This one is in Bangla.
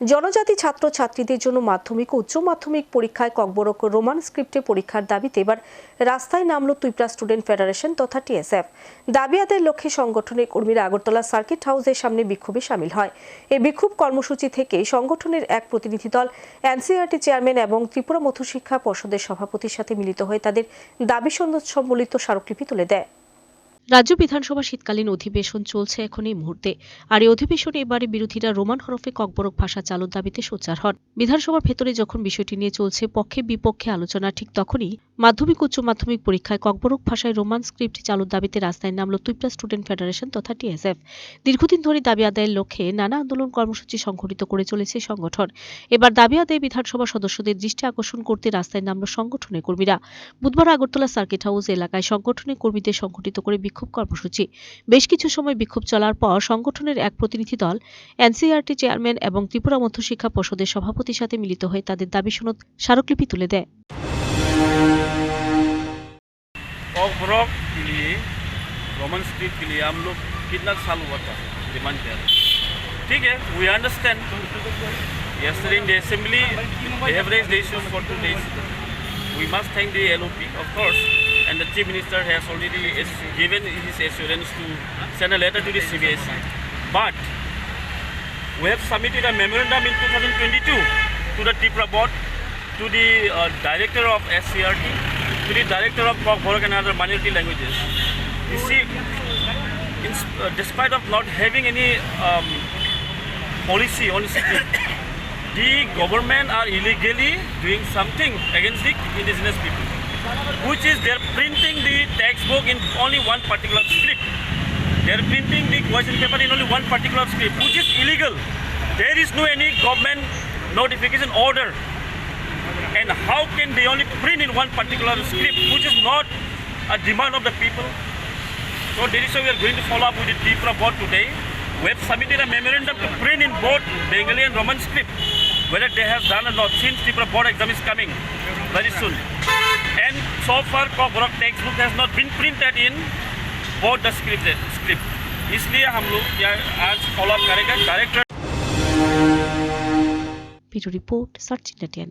জনজাতি ছাত্র ছাত্রীদের জন্য মাধ্যমিক ও উচ্চ মাধ্যমিক পরীক্ষায় ককবরক রোমান স্ক্রিপ্টে পরীক্ষার দাবিতে এবার রাস্তায় নামল তুইপ্রা স্টুডেন্ট ফেডারেশন তথা টিএসএফ। দাবি আদায়ের লক্ষ্যে সংগঠনের কর্মীরা আগরতলা সার্কিট হাউসের সামনে বিক্ষোভে সামিল হয়। এই বিক্ষোভ কর্মসূচি থেকে সংগঠনের এক প্রতিনিধি দল এনসিআরটি চেয়ারম্যান এবং ত্রিপুরা মধ্যশিক্ষা পর্ষদের সভাপতির সাথে মিলিত হয়ে তাদের দাবি সম্বলিত স্মারকলিপি তুলে দেয়। রাজ্য বিধানসভা শীতকালীন অধিবেশন চলছে এখন এই মুহূর্তে। আর এই অধিবেশনে এবারে বিরোধীরা রোমান হরফে ককবরক ভাষা চালুর দাবিতে সোচ্চার হন। বিধানসভার ভেতরে যখন বিষয়টি নিয়ে চলছে পক্ষে বিপক্ষে আলোচনা, ঠিক তখনই মাধ্যমিক উচ্চ মাধ্যমিক পরীক্ষায় ককবরক ভাষায় রোমান স্ক্রিপ্ট চালুর দাবিতে রাস্তায় নামল তুইপ্রা স্টুডেন্ট ফেডারেশন তথা টিএসএফ। দীর্ঘদিন ধরে দাবি আদায়ের লক্ষ্যে নানা আন্দোলন কর্মসূচি সংঘটিত করে চলেছে সংগঠন। এবার দাবি আদায়ে বিধানসভা সদস্যদের দৃষ্টি আকর্ষণ করতে রাস্তায় নামল সংগঠনের কর্মীরা। বুধবার আগরতলা সার্কিট হাউস এলাকায় সংগঠনের কর্মীদের সংগঠিত করে বিক্ষোভ কর্মসূচি বেশ কিছু সময় বিক্ষোভ চলার পর সংগঠনের এক প্রতিনিধি দল এনসিআরটি চেয়ারম্যান এবং ত্রিপুরা মধ্যশিক্ষা পর্ষদের সভাপতির সাথে মিলিত হয়ে তাদের দাবি সনদ স্মারকলিপি তুলে দেয় और ब्रॉक के लिए रोमन स्क्रिप्ट के लिए हम लोग कितना साल हुआ था डिमांड किया था ठीक है we understand yesterday in the assembly they have raised the issues for two days we must thank the LOP of course and the chief minister has already given his assurance to send a letter to the CBSE but we have submitted a memorandum in 2022 to the TIPRA board to the uh, director of SCRT, to the director of Kokborok and other minority languages. You see, in, uh, despite of not having any um, policy on script, the government are illegally doing something against the indigenous people, which is they're printing the textbook in only one particular script. They're printing the question paper in only one particular script, which is illegal. There is no any government notification order and how can they only print in one particular script which is not a demand of the people so that is why we are going to follow up with the Tripura board today we have submitted a memorandum to print in both Bengali and Roman script whether they have done or not since Tripura board exam is coming very soon so far cockroach textbook has not been printed in both the scripted script इसलिए हम लोग आज फॉलो अप करेगा director bureau report Sachin Natiya